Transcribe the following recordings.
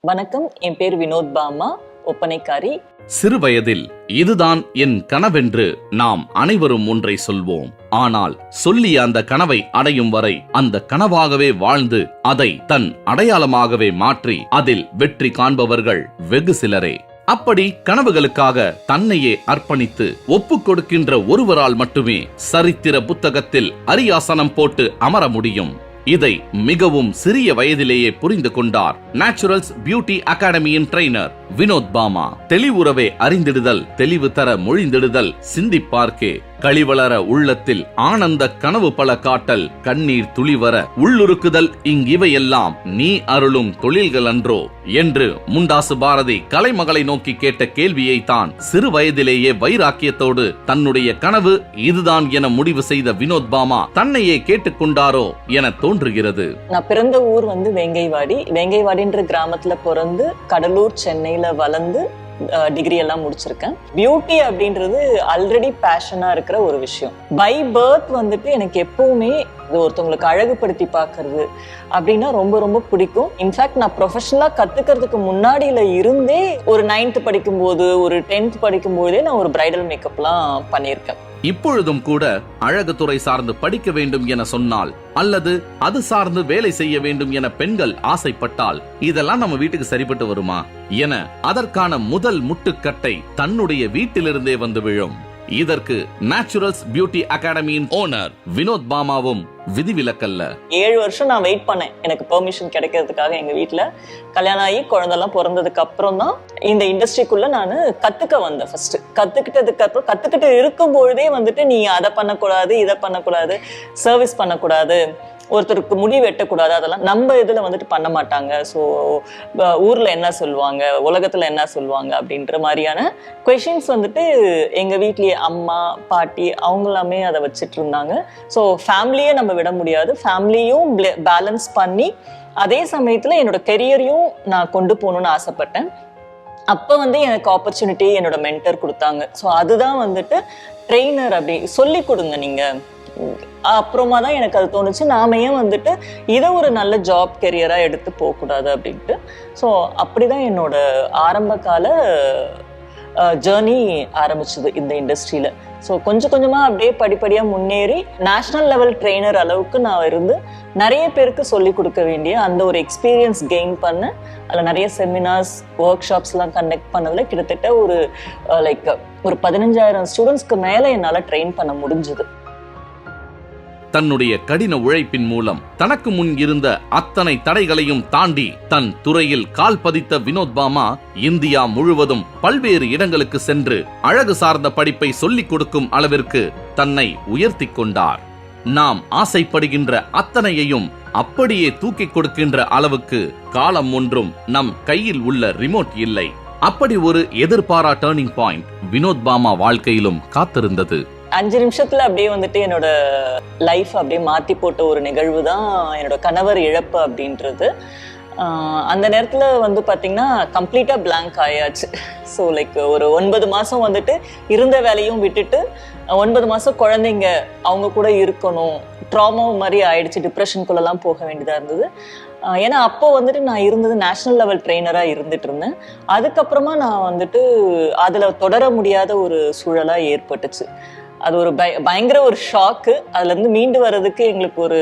வணக்கம் என் பேர் வினோத் பாமா ஒப்பனைக்காரி. சிறுவயதில் இதுதான் என் கனவென்று நாம் அனைவரும் ஒன்றை சொல்வோம். ஆனால் சொல்லி அந்த கனவை அடையும் வரை அந்த கனவாகவே வாழ்ந்து அதை தன் அடையாளமாகவே மாற்றி அதில் வெற்றி காண்பவர்கள் வெகு சிலரே. அப்படி கனவுகளுக்காக தன்னையே அர்ப்பணித்து ஒப்புக் கொடுக்கின்ற ஒருவரால் மட்டுமே சரித்திர புத்தகத்தில் அரியாசனம் போட்டு அமர முடியும். இதை மிகவும் சிறிய வயதிலேயே புரிந்து கொண்டார். நேச்சுரல்ஸ் பியூட்டி அகாடமியின் ட்ரெய்னர் வினோத் பாமா. தெளிவுறவே அறிந்திடுதல் தெளிவு தர மொழிந்திடுதல் சிந்திப்பார்க்கே. களிவளர உள்ளத்தில் ஆனந்த கனவு பல காட்டல் கண்ணீர் துளிவர உள்ளுருக்குதல் இங்கிவையெல்லாம் நீ அருளும் தொழில்கள் அன்றோ என்று முண்டாசு பாரதி கலைமகளை நோக்கி கேட்ட கேள்வியை தான் சிறு வயதிலேயே வைராக்கியத்தோடு தன்னுடைய கனவு இதுதான் என முடிவு செய்த வினோத் பாமா தன்னையே கேட்டுக்கொண்டாரோ என தோன்றுகிறது. நான் பிறந்த ஊர் வந்து வேங்கைவாடி. வேங்கைவாடின்ற கிராமத்துல பிறந்து கடலூர் சென்னையில வளர்ந்து டிகிரி எல்லாம் முடிச்சிருக்கேன். பியூட்டி அப்படின்றது ஆல்ரெடி பேஷனா இருக்கிற ஒரு விஷயம். பை பர்த் வந்துட்டு எனக்கு எப்பவுமே இது ஒருத்தவங்களுக்கு அழகுபடுத்தி பார்க்கறது அப்படின்னா ரொம்ப ரொம்ப பிடிக்கும். இன்ஃபேக்ட் நான் ப்ரொஃபஷனலாக கற்றுக்கிறதுக்கு முன்னாடியில் இருந்தே ஒரு நைன்த் படிக்கும்போது ஒரு டென்த் படிக்கும்போதே நான் ஒரு பிரைடல் மேக்கப்லாம் பண்ணியிருக்கேன். இப்பொழுதும் கூட அழகுத்துறை சார்ந்து படிக்க வேண்டும் என சொன்னால் அல்லது அது சார்ந்து வேலை செய்ய வேண்டும் என பெண்கள் ஆசைப்பட்டால் இதெல்லாம் நம்ம வீட்டுக்கு சரிப்பட்டு வருமா? என அதற்கான முதல் முட்டுக்கட்டை தன்னுடைய வீட்டிலிருந்தே வந்து விழும். இதற்கு நேச்சுரல்ஸ் பியூட்டி அகாடமியின் ஓனர் வினோத் பாமாவும் விதிவிலக்கல்ல. ஏழு வருஷம் நான் வெயிட் பண்ணேன். எனக்கு பெர்மிஷன் கிடைக்கிறதுக்காக எங்க வீட்டுல கல்யாணம் ஆகி குழந்தெல்லாம் பிறந்ததுக்கு அப்புறம் தான் இந்த இண்டஸ்ட்ரிக்குள்ள நான் கத்துக்க வந்தேன் ஃபர்ஸ்ட் கத்துக்கிட்டதுக்கு அப்புறம் கத்துக்கிட்டு இருக்கும் பொழுதே வந்துட்டு நீ அதை பண்ணக்கூடாது இதை பண்ணக்கூடாது சர்வீஸ் பண்ணக்கூடாது ஒருத்தருக்கு முடி வெட்டக்கூடாது அதெல்லாம் நம்ம இதில் வந்துட்டு பண்ண மாட்டாங்க. ஸோ ஊரில் என்ன சொல்லுவாங்க உலகத்தில் என்ன சொல்லுவாங்க அப்படின்ற மாதிரியான கொஷின்ஸ் வந்துட்டு எங்கள் வீட்லேயே அம்மா பாட்டி அவங்களாமே அதை வச்சுட்டு இருந்தாங்க. ஸோ ஃபேமிலியே நம்ம விட முடியாது. ஃபேமிலியும் பேலன்ஸ் பண்ணி அதே சமயத்தில் என்னோட கெரியரையும் நான் கொண்டு போகணும்னு ஆசைப்பட்டேன். அப்போ வந்து எனக்கு ஆப்பர்ச்சுனிட்டி என்னோட மென்டர் கொடுத்தாங்க. ஸோ அதுதான் வந்துட்டு ட்ரெயினர் அப்படி சொல்லி கொடுங்க நீங்கள் அப்புறமா தான் எனக்கு அது தோணுச்சு. நாம ஏன் வந்துட்டு இதை ஒரு நல்ல ஜாப் கெரியராக எடுத்து போகக்கூடாது அப்படின்ட்டு. ஸோ அப்படிதான் என்னோட ஆரம்ப கால ஜேர்னி ஆரம்பிச்சது இந்த இண்டஸ்ட்ரியில் ஸோ கொஞ்சம் கொஞ்சமாக அப்படியே படிப்படியாக முன்னேறி நேஷ்னல் லெவல் ட்ரெயினர் அளவுக்கு நான் இருந்து நிறைய பேருக்கு சொல்லி கொடுக்க வேண்டிய அந்த ஒரு எக்ஸ்பீரியன்ஸ் கெயின் பண்ண அதில் நிறைய செமினார்ஸ் ஒர்க் ஷாப்ஸ்லாம் கண்டக்ட் பண்ணதில் கிட்டத்தட்ட ஒரு லைக் ஒரு பதினஞ்சாயிரம் ஸ்டூடெண்ட்ஸ்க்கு மேலே என்னால் ட்ரெயின் பண்ண முடிஞ்சுது. தன்னுடைய கடின உழைப்பின் மூலம் தனக்கு முன் இருந்த அத்தனை தடைகளையும் தாண்டி தன் துறையில் கால் பதித்த வினோத் பாமா இந்தியா முழுவதும் பல்வேறு இடங்களுக்கு சென்று அழகு சார்ந்த படிப்பை சொல்லிக் கொடுக்கும் அளவிற்கு தன்னை உயர்த்தி கொண்டார். நாம் ஆசைப்படுகின்ற அத்தனையையும் அப்படியே தூக்கிக் கொடுக்கின்ற அளவுக்கு காலம் ஒன்றும் நம் கையில் உள்ள ரிமோட் இல்லை. அப்படி ஒரு எதிர்பாரா டேர்னிங் பாயிண்ட் வினோத் பாமா வாழ்க்கையிலும் காத்திருந்தது. அஞ்சு நிமிஷத்துல அப்படியே வந்துட்டு என்னோட லைஃப் அப்படியே மாத்தி போட்ட ஒரு நிகழ்வு தான் என்னோட கணவர் இழப்பு அப்படின்றது. அந்த நேரத்தில் வந்து பார்த்திங்கன்னா கம்ப்ளீட்டாக பிளாங்க் ஆயாச்சு. ஸோ லைக் ஒரு ஒன்பது மாதம் வந்துட்டு இருந்த வேலையும் விட்டுட்டு ஒன்பது மாதம் குழந்தைங்க அவங்க கூட இருக்கணும் ட்ராமா மாதிரி ஆயிடுச்சு டிப்ரெஷனுக்குள்ளெல்லாம் போக வேண்டியதாக இருந்தது. ஏன்னா அப்போ வந்துட்டு நான் இருந்தது நேஷனல் லெவல் ட்ரெயினராக இருந்துட்டு இருந்தேன். அதுக்கப்புறமா நான் வந்துட்டு அதில் தொடர முடியாத ஒரு சூழலாக ஏற்பட்டுச்சு. அது ஒரு பய பயங்கர ஒரு ஷாக்கு அதுலேருந்து மீண்டு வர்றதுக்கு எங்களுக்கு ஒரு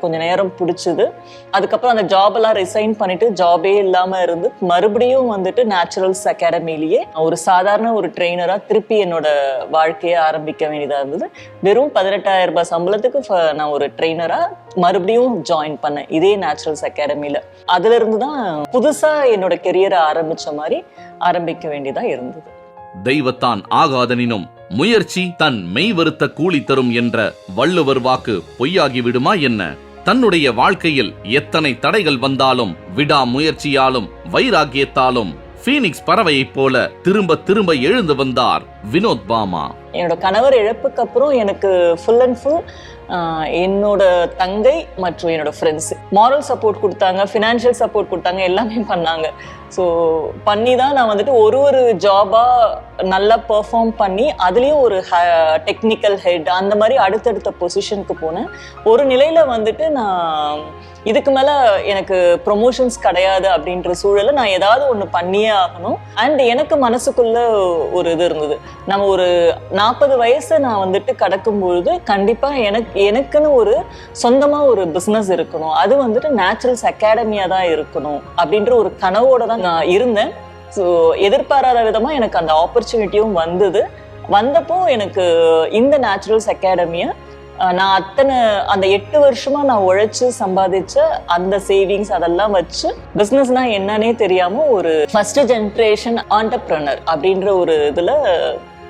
கொஞ்சம் நேரம் பிடிச்சிது. அதுக்கப்புறம் அந்த ஜாபெல்லாம் ரிசைன் பண்ணிட்டு ஜாபே இல்லாமல் இருந்து மறுபடியும் வந்துட்டு நேச்சுரல்ஸ் அகாடமிலேயே ஒரு சாதாரண ஒரு ட்ரெயினராக திருப்பி என்னோட வாழ்க்கையை ஆரம்பிக்க வேண்டியதாக இருந்தது. வெறும் பதினெட்டாயிரம் ரூபாய் சம்பளத்துக்கு ஃப- நான் ஒரு ட்ரெயினராக மறுபடியும் ஜாயின் பண்ணேன் இதே நேச்சுரல்ஸ் அகாடமியில் அதுலேருந்து தான் புதுசாக என்னோட கெரியரை ஆரம்பிச்ச மாதிரி ஆரம்பிக்க வேண்டியதாக இருந்தது. தெய்வத்தான் ஆகாதனினும் முயற்சி தன் மெய் வருத்த கூலி தரும் என்ற வள்ளுவர் வாக்கு பொய்யாகிவிடுமா என்ன? தன்னுடைய வாழ்க்கையில் எத்தனை தடைகள் வந்தாலும் விடா முயற்சியாலும் வைராகியத்தாலும் ஃபீனிக்ஸ் பறவையைப் போல திரும்ப திரும்ப எழுந்து வந்தார் வினோத் பாமா. என்னோட கணவர் இழப்புக்கு அப்புறம் எனக்கு ஃபுல் அண்ட் ஃபுல் என்னோட தங்கை மற்றும் என்னோட ஃப்ரெண்ட்ஸ் மாரல் சப்போர்ட் கொடுத்தாங்க ஃபினான்ஷியல் சப்போர்ட் கொடுத்தாங்க எல்லாமே பண்ணாங்க. ஸோ பண்ணி தான் நான் வந்துட்டு ஒரு ஒரு ஜாபாக நல்லா பெர்ஃபார்ம் பண்ணி அதுலேயும் ஒரு டெக்னிக்கல் ஹெட் அந்த மாதிரி அடுத்தடுத்த பொசிஷனுக்கு போனேன். ஒரு நிலையில் வந்துட்டு நான் இதுக்கு மேலே எனக்கு ப்ரொமோஷன்ஸ் கிடையாது அப்படின்ற சூழலில் நான் ஏதாவது ஒன்று பண்ணியே ஆகணும். அண்ட் எனக்கு மனசுக்குள்ள ஒரு இது இருந்தது. நம்ம ஒரு நாற்பது வயசை நான் வந்துட்டு கடக்கும்பொழுது கண்டிப்பாக எனக்கு எனக்குன்னு ஒரு சொந்தமாக ஒரு பிஸ்னஸ் இருக்கணும். அது வந்துட்டு நேச்சுரல்ஸ் அகாடமியாக தான் இருக்கணும் அப்படின்ற ஒரு கனவோட தான் நான் இருந்தேன். ஸோ எதிர்பாராத விதமாக எனக்கு அந்த ஆப்பர்ச்சுனிட்டியும் வந்தது. வந்தப்போ எனக்கு இந்த நேச்சுரல்ஸ் அகாடமியை நான் அத்தனை அந்த எட்டு வருஷமா நான் உழைச்சு சம்பாதிச்ச அந்த சேவிங்ஸ் அதெல்லாம் வச்சு பிஸ்னஸ்னா என்னன்னே தெரியாம ஒரு ஃபர்ஸ்ட் ஜென்ரேஷன் ஆண்டர்பிரனர் அப்படின்ற ஒரு இதுல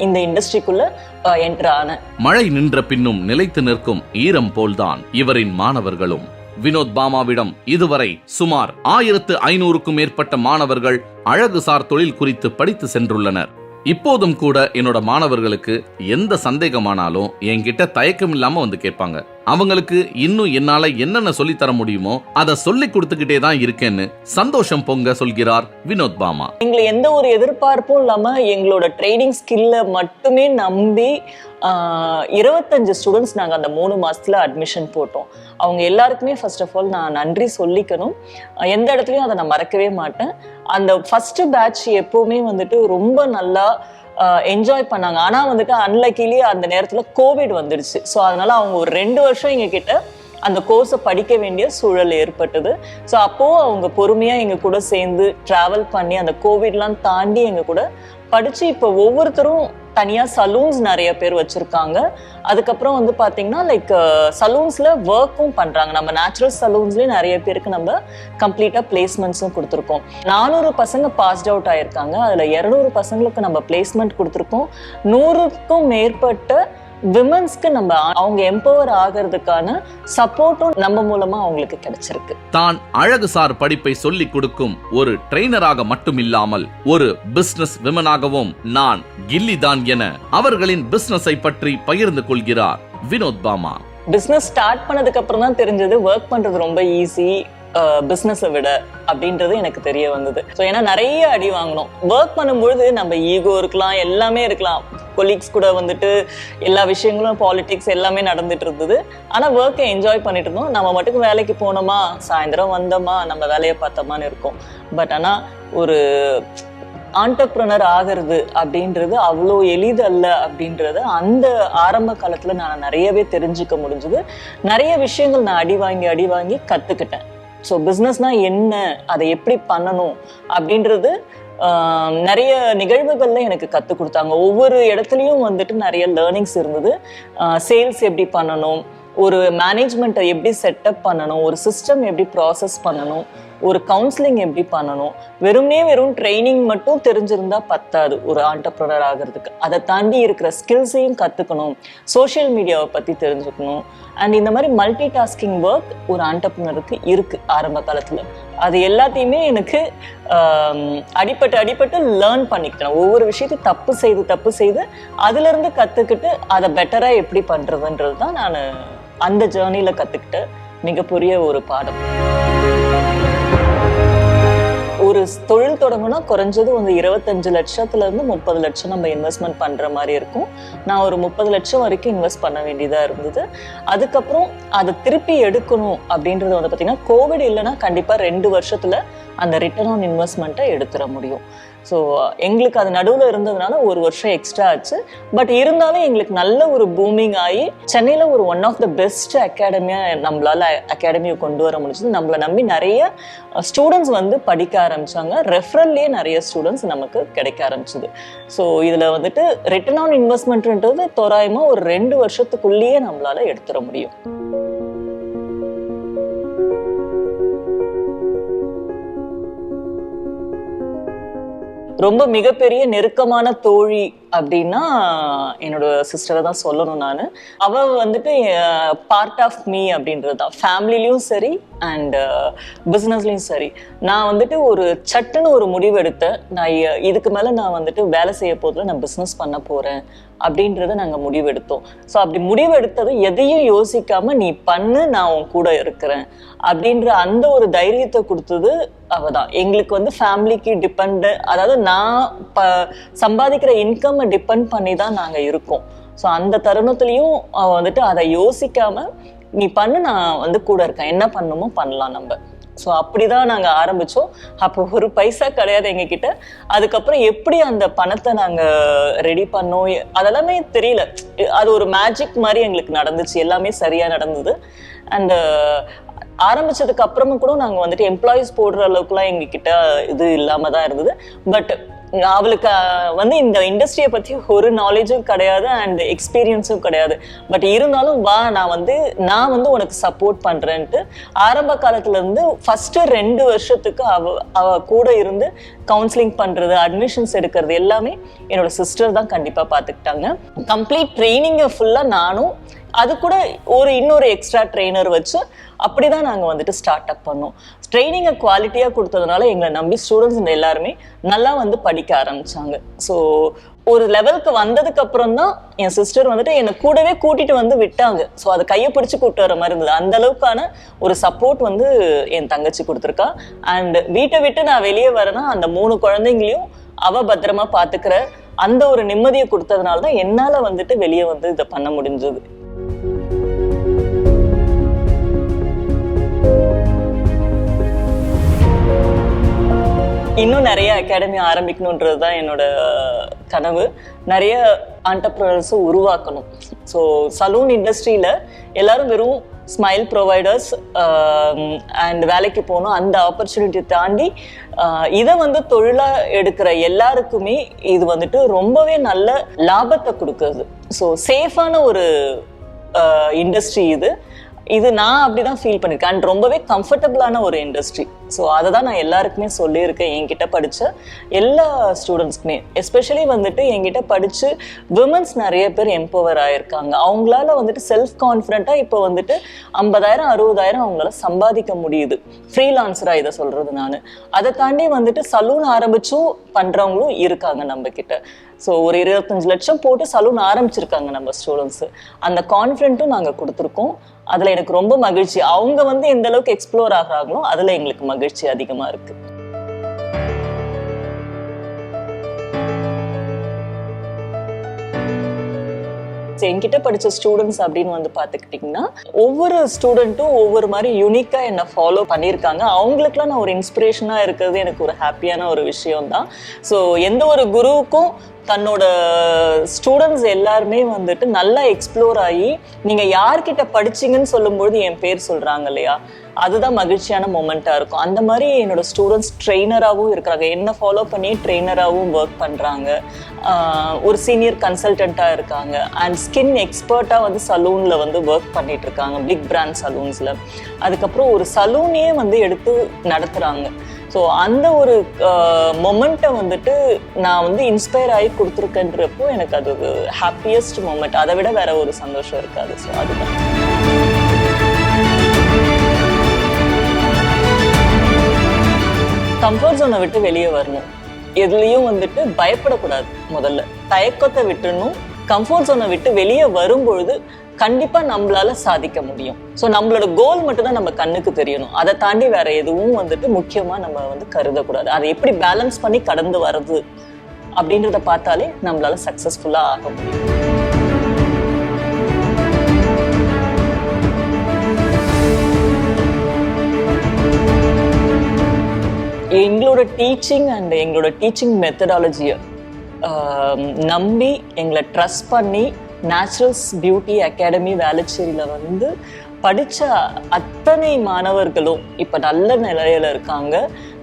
இந்த இண்டஸ்ட்ரிக்குள்ள என்டர் ஆனேன். மழை நின்ற பின்னும் நிலைத்து நிற்கும் ஈரம் போல்தான் இவரின் மாணவர்களும். வினோத் பாமாவிடம் இதுவரை சுமார் ஆயிரத்து ஐநூறுக்கும் மேற்பட்ட மாணவர்கள் அழகுசார் தொழில் குறித்து படித்து சென்றுள்ளனர். இப்போதும் கூட என்னோட மாணவர்களுக்கு எந்த சந்தேகமானாலும் என்கிட்ட தயக்கம் இல்லாம வந்து கேட்பாங்க. அவங்களுக்கு இன்னும் என்னால என்னென்ன சொல்லித் தர முடியுமோ அதை சொல்லி கொடுத்துக்கிட்டே தான் இருக்கேன்னு சந்தோஷம் பொங்க சொல்கிறார் வினோத் பாமா. எங்களை எந்த ஒரு எதிர்பார்ப்பும் இல்லாம எங்களோட ட்ரைனிங் ஸ்கில்ல மட்டுமே நம்பி இருபத்தஞ்சு ஸ்டூடெண்ட்ஸ் நாங்கள் அந்த மூணு மாதத்தில் அட்மிஷன் போட்டோம். அவங்க எல்லாருக்குமே ஃபர்ஸ்ட் ஆஃப் ஆல் நான் நன்றி சொல்லிக்கணும். எந்த இடத்துலையும் அதை நான் மறக்கவே மாட்டேன். அந்த ஃபர்ஸ்ட் பேட்ச் எப்போவுமே வந்துட்டு ரொம்ப நல்லா என்ஜாய் பண்ணாங்க. ஆனால் வந்துட்டு அன்லக்கிலி அந்த நேரத்தில் கோவிட் வந்துடுச்சு ஸோ அதனால அவங்க ஒரு ரெண்டு வருஷம் எங்கள் கிட்ட அந்த கோர்ஸை படிக்க வேண்டிய சூழல் ஏற்பட்டது. ஸோ அப்போது அவங்க பொறுமையாக எங்கள் கூட சேர்ந்து ட்ராவல் பண்ணி அந்த கோவிட்லாம் தாண்டி எங்கள் கூட படித்து இப்போ ஒவ்வொருத்தரும் தனியாக சலூன்ஸ் நிறைய பேர் வச்சுருக்காங்க. அதுக்கப்புறம் வந்து பார்த்தீங்கன்னா லைக் சலூன்ஸில் ஒர்க்கும் பண்ணுறாங்க நம்ம நேச்சுரல் சலூன்ஸ்லேயும் நிறைய பேருக்கு நம்ம கம்ப்ளீட்டாக பிளேஸ்மெண்ட்ஸும் கொடுத்துருக்கோம். நானூறு பசங்க பாஸ்ட் அவுட் ஆயிருக்காங்க. அதில் இரநூறு பசங்களுக்கு நம்ம பிளேஸ்மெண்ட் கொடுத்துருக்கோம். நூறுக்கும் மேற்பட்ட விமன்ஸ்க்கு நம்ம அவங்க எம்பவர் ஆகிறதுக்கான சப்போர்ட்டும் நம்ம மூலமா அவங்களுக்கு கிடைச்சிருக்கு. தான் அழகுசார் படிப்பை சொல்லிக் கொடுக்கும் ஒரு ட்ரெய்னராக மட்டுமில்லாமல் ஒரு பிசினஸ் விமனாகவும் நான் கில்லி தான் என அவர்களின் பிசினஸை பற்றி பகிர்ந்து கொள்கிறார் வினோத் பாமா. பிஸ்னஸ் ஸ்டார்ட் பண்ணதுக்கு அப்புறம் தான் தெரிஞ்சது ஒர்க் பண்றது ரொம்ப ஈஸி பிஸ்னஸை விட அப்படின்றது எனக்கு தெரிய வந்தது. ஸோ ஏன்னா நிறைய அடி வாங்கணும் ஒர்க் பண்ணும்பொழுது நம்ம ஈகோ இருக்கலாம் எல்லாமே இருக்கலாம். கொலீக்ஸ் கூட வந்துட்டு எல்லா விஷயங்களும் பாலிடிக்ஸ் எல்லாமே நடந்துட்டு இருந்தது. ஆனால் ஒர்க்கை என்ஜாய் பண்ணிட்டு இருந்தோம். நம்ம மட்டும் வேலைக்கு போனோமா? சாயந்தரம் வந்தோமா? நம்ம வேலையை பார்த்தோமான்னு இருக்கும். பட் ஆனால் ஒரு ஆண்டர்ப்ரனர் ஆகிறது அப்படின்றது அவ்வளோ எளிதல்ல அப்படின்றத அந்த ஆரம்ப காலத்தில் நான் நிறையவே தெரிஞ்சுக்க முடிஞ்சது. நிறைய விஷயங்கள் நான் அடி வாங்கி அடி வாங்கி கற்றுக்கிட்டேன் ஸோ பிஸ்னஸ்னா என்ன? அதை எப்படி பண்ணணும்? அப்படின்றது நிறைய நிகழ்வுகள்ல எனக்கு கற்றுக் கொடுத்தாங்க. ஒவ்வொரு இடத்துலையும் வந்துட்டு நிறைய லேர்னிங்ஸ் இருந்தது. சேல்ஸ் எப்படி பண்ணணும்? ஒரு மேனேஜ்மெண்ட்டை எப்படி செட்டப் பண்ணணும்? ஒரு சிஸ்டம் எப்படி ப்ராசஸ் பண்ணணும்? ஒரு கவுன்சிலிங் எப்படி பண்ணணும்? வெறும்னே வெறும் ட்ரைனிங் மட்டும் தெரிஞ்சிருந்தா பத்தாது ஒரு ஆண்டர்ப்ரனர் ஆகிறதுக்கு. அதை தாண்டி இருக்கிற ஸ்கில்ஸையும் கற்றுக்கணும் சோஷியல் மீடியாவை பற்றி தெரிஞ்சுக்கணும். அண்ட் இந்த மாதிரி மல்டி டாஸ்கிங் ஒர்க் ஒரு ஆண்டர்ப்ரனருக்கு இருக்குது ஆரம்ப காலத்தில். அது எல்லாத்தையுமே எனக்கு அடிப்பட்டு அடிப்பட்டு லேர்ன் பண்ணிக்கிட்டேன். ஒவ்வொரு விஷயத்தையும் தப்பு செய்து தப்பு செய்து அதுலேருந்து கற்றுக்கிட்டு அதை பெட்டராக எப்படி பண்ணுறதுன்றது தான் நான் அந்த ஜேர்னியில் கற்றுக்கிட்ட மிகப்பெரிய ஒரு பாடம். ஒரு தொழில் தொடங்குனா குறைஞ்சது வந்து இருபத்தஞ்சு லட்சத்துல இருந்து முப்பது லட்சம் நம்ம இன்வெஸ்ட்மெண்ட் பண்ற மாதிரி இருக்கும். நான் ஒரு முப்பது லட்சம் வரைக்கும் இன்வெஸ்ட் பண்ண வேண்டியதா இருந்தது. அதுக்கப்புறம் அதை திருப்பி எடுக்கணும் அப்படின்றது வந்து பார்த்தீங்கன்னா கோவிட் இல்லைன்னா கண்டிப்பா ரெண்டு வருஷத்துல அந்த ரிட்டர்ன் ஆன் இன்வெஸ்ட்மெண்ட்டை எடுத்துட முடியும். ஸோ எங்களுக்கு அது நடுவில் இருந்ததுனால ஒரு வருஷம் எக்ஸ்ட்ரா ஆச்சு. பட் இருந்தாலும் எங்களுக்கு நல்ல ஒரு பூமிங் ஆகி சென்னையில் ஒரு ஒன் ஆஃப் த பெஸ்ட் அகாடமியாக நம்மளால அகாடமியை கொண்டு வர முடிஞ்சது. நம்மளை நம்பி நிறைய ஸ்டூடெண்ட்ஸ் வந்து படிக்க ஆரம்பிச்சாங்க. ரெஃபரல்லே நிறைய ஸ்டூடெண்ட்ஸ் நமக்கு கிடைக்க ஆரம்பிச்சது. ஸோ இதில் வந்துட்டு ரிட்டர்ன் ஆன் இன்வெஸ்ட்மெண்ட்ன்றது தோராயமாக ஒரு ரெண்டு வருஷத்துக்குள்ளேயே நம்மளால எடுத்துட முடியும். ரொம்ப மிகப்பெரிய நெருக்கமான தோழி அப்படின்னா என்னோட சிஸ்டரை தான் சொல்லணும் நான். அவள் வந்துட்டு பார்ட் ஆஃப் மீ அப்படின்றது தான். ஃபேமிலிலையும் சரி அண்ட் பிஸ்னஸ்லையும் சரி. நான் வந்துட்டு ஒரு சட்டுன்னு ஒரு முடிவு எடுத்தேன். நான் இதுக்கு மேலே நான் வந்துட்டு வேலை செய்ய போதில் நான் பிஸ்னஸ் பண்ண போகிறேன் அப்படின்றத நாங்கள் முடிவெடுத்தோம் ஸோ அப்படி முடிவெடுத்தது எதையும் யோசிக்காம நீ பண்ணு நான் உன் கூட இருக்கிறேன் அப்படின்ற அந்த ஒரு தைரியத்தை கொடுத்தது அவ தான். எங்களுக்கு வந்து ஃபேமிலிக்கு டிபெண்ட் அதாவது நான் ப சம்பாதிக்கிற இன்கம் அவங்க டிபெண்ட் பண்ணி தான் நாங்கள் இருக்கோம். ஸோ அந்த தருணத்துலேயும் வந்துட்டு அதை யோசிக்காம நீ பண்ணு நான் வந்து கூட இருக்கேன். என்ன பண்ணுமோ பண்ணலாம் நம்ம. ஸோ அப்படிதான் நாங்கள் ஆரம்பிச்சோம். அப்போ ஒரு பைசா கிடையாது எங்ககிட்ட. அதுக்கப்புறம் எப்படி அந்த பணத்தை நாங்கள் ரெடி பண்ணோம்? அதெல்லாமே தெரியல. அது ஒரு மேஜிக் மாதிரி எங்களுக்கு நடந்துச்சு. எல்லாமே சரியா நடந்தது. அந்த ஆரம்பிச்சதுக்கு அப்புறமும் கூட நாங்கள் வந்துட்டு எம்ப்ளாயிஸ் போடுற அளவுக்குலாம் எங்ககிட்ட இது இல்லாம தான் இருந்தது. பட் அவளுக்கு வந்து இந்த இண்டஸ்ட்ரியை பற்றி ஒரு நாலேஜும் கிடையாது அண்ட் எக்ஸ்பீரியன்ஸும் கிடையாது. பட் இருந்தாலும் வா நான் வந்து நான் வந்து உனக்கு சப்போர்ட் பண்ணுறேன்ட்டு ஆரம்ப காலத்துலேருந்து ஃபஸ்ட்டு ரெண்டு வருஷத்துக்கு அவ அவ கூட இருந்து கவுன்சிலிங் பண்ணுறது அட்மிஷன்ஸ் எடுக்கிறது எல்லாமே என்னோட சிஸ்டர் தான் கண்டிப்பாக பார்த்துக்கிட்டாங்க கம்ப்ளீட் ட்ரைனிங்கை ஃபுல்லாக நானும் அது கூட ஒரு இன்னொரு எக்ஸ்ட்ரா ட்ரெயினர் வச்சு அப்படிதான் நாங்கள் வந்துட்டு ஸ்டார்ட் அப் பண்ணோம். ட்ரைனிங்கை குவாலிட்டியாக கொடுத்ததுனால எங்களை நம்பி ஸ்டூடெண்ட்ஸ் எல்லாருமே நல்லா வந்து படிக்க ஆரம்பிச்சாங்க. ஸோ ஒரு லெவலுக்கு வந்ததுக்கு அப்புறம் தான் என் சிஸ்டர் வந்துட்டு என்னை கூடவே கூட்டிட்டு வந்து விட்டாங்க. ஸோ அதை கையை பிடிச்சி கூப்பிட்டு வர மாதிரி இருந்தது. அந்த அளவுக்கான ஒரு சப்போர்ட் வந்து என் தங்கச்சி கொடுத்துருக்கா. அண்ட் வீட்டை விட்டு நான் வெளியே வரேன்னா அந்த மூணு குழந்தைங்களையும் அவ பத்திரமா பாத்துக்கிற அந்த ஒரு நிம்மதியை கொடுத்ததுனால தான் என்னால் வந்துட்டு வெளியே வந்து இதை பண்ண முடிஞ்சது. இன்னும் நிறைய அகாடமி ஆரம்பிக்கணுன்றது தான் என்னோட கனவு. நிறைய ஆண்டர்பிரனர்ஸும் உருவாக்கணும். ஸோ சலூன் இண்டஸ்ட்ரியில் எல்லாரும் வெறும் ஸ்மைல் ப்ரொவைடர்ஸ் அண்ட் வேலைக்கு போகணும். அந்த ஆப்பர்ச்சுனிட்டி தாண்டி uh, இதை வந்து தொழிலாக எடுக்கிற எல்லாருக்குமே இது வந்துட்டு ரொம்பவே நல்ல லாபத்தை கொடுக்குறது ஸோ சேஃபான ஒரு uh, இண்டஸ்ட்ரி இது. இது நான் அப்படிதான் ஃபீல் பண்ணியிருக்கேன் அண்ட் ரொம்பவே கம்ஃபர்டபுளான ஒரு இண்டஸ்ட்ரி ஸோ அதை தான் நான் எல்லாருக்குமே சொல்லியிருக்கேன். என்கிட்ட படித்த எல்லா ஸ்டூடெண்ட்ஸ்க்குமே எஸ்பெஷலி வந்துட்டு என்கிட்ட படித்து விமன்ஸ் நிறைய பேர் எம்பவர் ஆகிருக்காங்க அவங்களால வந்துட்டு செல்ஃப் கான்ஃபிடண்ட்டாக இப்போ வந்துட்டு ஐம்பதாயிரம் அறுபதாயிரம் அவங்களால சம்பாதிக்க முடியுது. ஃப்ரீலான்சராக இதை சொல்கிறது நான். அதை தாண்டி வந்துட்டு சலூன் ஆரம்பிச்சும் பண்ணுறவங்களும் இருக்காங்க நம்மக்கிட்ட ஸோ ஒரு இருபத்தஞ்சு லட்சம் போட்டு சலூன் ஆரம்பிச்சிருக்காங்க நம்ம ஸ்டூடெண்ட்ஸ் அந்த கான்ஃபிடென்ட்டும் நாங்கள் கொடுத்துருக்கோம். அதில் எனக்கு ரொம்ப மகிழ்ச்சி. அவங்க வந்து எந்த அளவுக்கு எக்ஸ்ப்ளோர் ஆகிறாங்களோ அதில் எங்களுக்கு மகிழ்ச்சி அதிகமாக இருக்கு. என்கிட்ட படிச்ச ஸ்டூடெண்ட்ஸ் அப்படின்னு வந்து பார்த்துக்கிட்டிங்கன்னா ஒவ்வொரு ஸ்டூடெண்ட்டும் ஒவ்வொரு மாதிரி யூனிக்காக என்னை ஃபாலோ பண்ணியிருக்காங்க. அவங்களுக்குலாம் நான் ஒரு இன்ஸ்பிரேஷனாக இருக்கிறது எனக்கு ஒரு ஹாப்பியான ஒரு விஷயம் தான் ஸோ எந்த ஒரு குருவுக்கும் தன்னோட ஸ்டூடெண்ட்ஸ் எல்லாருமே வந்துட்டு நல்லா எக்ஸ்ப்ளோர் ஆகி நீங்கள் யார்கிட்ட படிச்சீங்கன்னு சொல்லும்பொழுது என் பேர் சொல்கிறாங்க இல்லையா? அதுதான் மகிழ்ச்சியான மூமெண்ட்டாக இருக்கும். அந்த மாதிரி என்னோட ஸ்டூடெண்ட்ஸ் ட்ரெயினராகவும் இருக்கிறாங்க. என்ன ஃபாலோ பண்ணி ட்ரெயினராகவும் ஒர்க் பண்ணுறாங்க ஒரு சீனியர் கன்சல்டண்ட்டாக இருக்காங்க. அண்ட் ஸ்கின் எக்ஸ்பர்ட்டாக வந்து சலூனில் வந்து ஒர்க் பண்ணிட்டு இருக்காங்க. பிக் பிராண்ட் சலூன்ஸில் அதுக்கப்புறம் ஒரு சலூனே வந்து எடுத்து நடத்துகிறாங்க ஸோ அந்த ஒரு மொமெண்ட்டை வந்துட்டு நான் வந்து இன்ஸ்பயர் ஆகி கொடுத்துருக்கேன்றப்போ எனக்கு அது ஒரு ஹாப்பியஸ்ட் மொமெண்ட் அதை விட வேற ஒரு சந்தோஷம் இருக்காது. ஸோ அதுதான். கம்ஃபர்ட் ஜோனை விட்டு வெளியே வரணும். எதுலேயும் வந்துட்டு பயப்படக்கூடாது முதல்ல. தயக்கத்தை விட்டுணும். கம்ஃபர்ட் ஜோனை விட்டு வெளியே வரும்பொழுது கண்டிப்பா நம்மளால சாதிக்க முடியும். ஸோ நம்மளோட கோல் மட்டும் தான் நம்ம கண்ணுக்கு தெரியணும். அதை தாண்டி வேற எதுவும் வந்துட்டு முக்கியமா நம்ம வந்து கருதக்கூடாது. அதை எப்படி பேலன்ஸ் பண்ணி கடந்து வர்றது அப்படின்றத பார்த்தாலே நம்மளால சக்சஸ்ஃபுல்லா ஆக முடியும். எங்களோட டீச்சிங் அண்ட் எங்களோட டீச்சிங் மெத்தடாலஜியை நம்பி எங்களை ட்ரஸ்ட் பண்ணி நேச்சுரல்ஸ் பியூட்டி அகாடமி வேளச்சேரியில் வந்து படித்த அத்தனை மாணவர்களும் இப்போ நல்ல நிலையில் இருக்காங்க.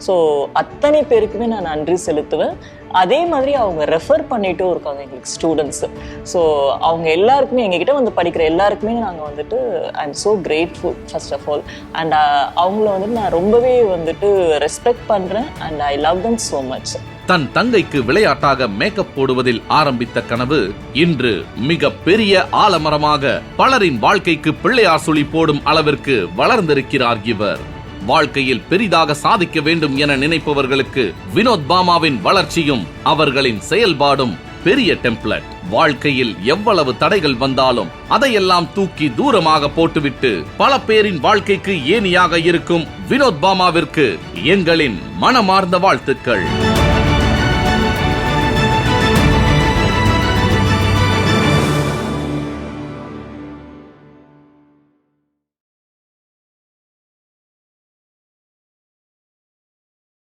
ஸோ அத்தனை பேருக்குமே நான் நன்றி செலுத்துவேன். அதே மாதிரி அவங்க ரெஃபர் பண்ணிட்டும் இருக்காங்க எங்களுக்கு ஸ்டூடெண்ட்ஸு ஸோ அவங்க எல்லாருக்குமே எங்ககிட்ட வந்து படிக்கிற எல்லாருக்குமே நாங்கள் வந்துட்டு I am so grateful first of all and அவங்கள வந்துட்டு நான் ரொம்பவே வந்துட்டு ரெஸ்பெக்ட் பண்ணுறேன் and I love them so much தன் தங்கைக்கு விளையாட்டாக மேக்கப் போடுவதில் ஆரம்பித்த கனவு இன்று மிக பெரிய ஆலமரமாக பலரின் வாழ்க்கைக்கு பிள்ளையார் சுழி போடும் அளவிற்கு வளர்ந்திருக்கிறார் இவர். வாழ்க்கையில் பெரிதாக சாதிக்க வேண்டும் என நினைப்பவர்களுக்கு வினோத் பாமாவின் வளர்ச்சியும் அவர்களின் செயல்பாடும் பெரிய டெம்ப்ளட் வாழ்க்கையில் எவ்வளவு தடைகள் வந்தாலும் அதையெல்லாம் தூக்கி தூரமாக போட்டுவிட்டு பல பேரின் வாழ்க்கைக்கு ஏனியாக இருக்கும் வினோத் பாமாவிற்கு எங்களின் மனமார்ந்த வாழ்த்துக்கள்.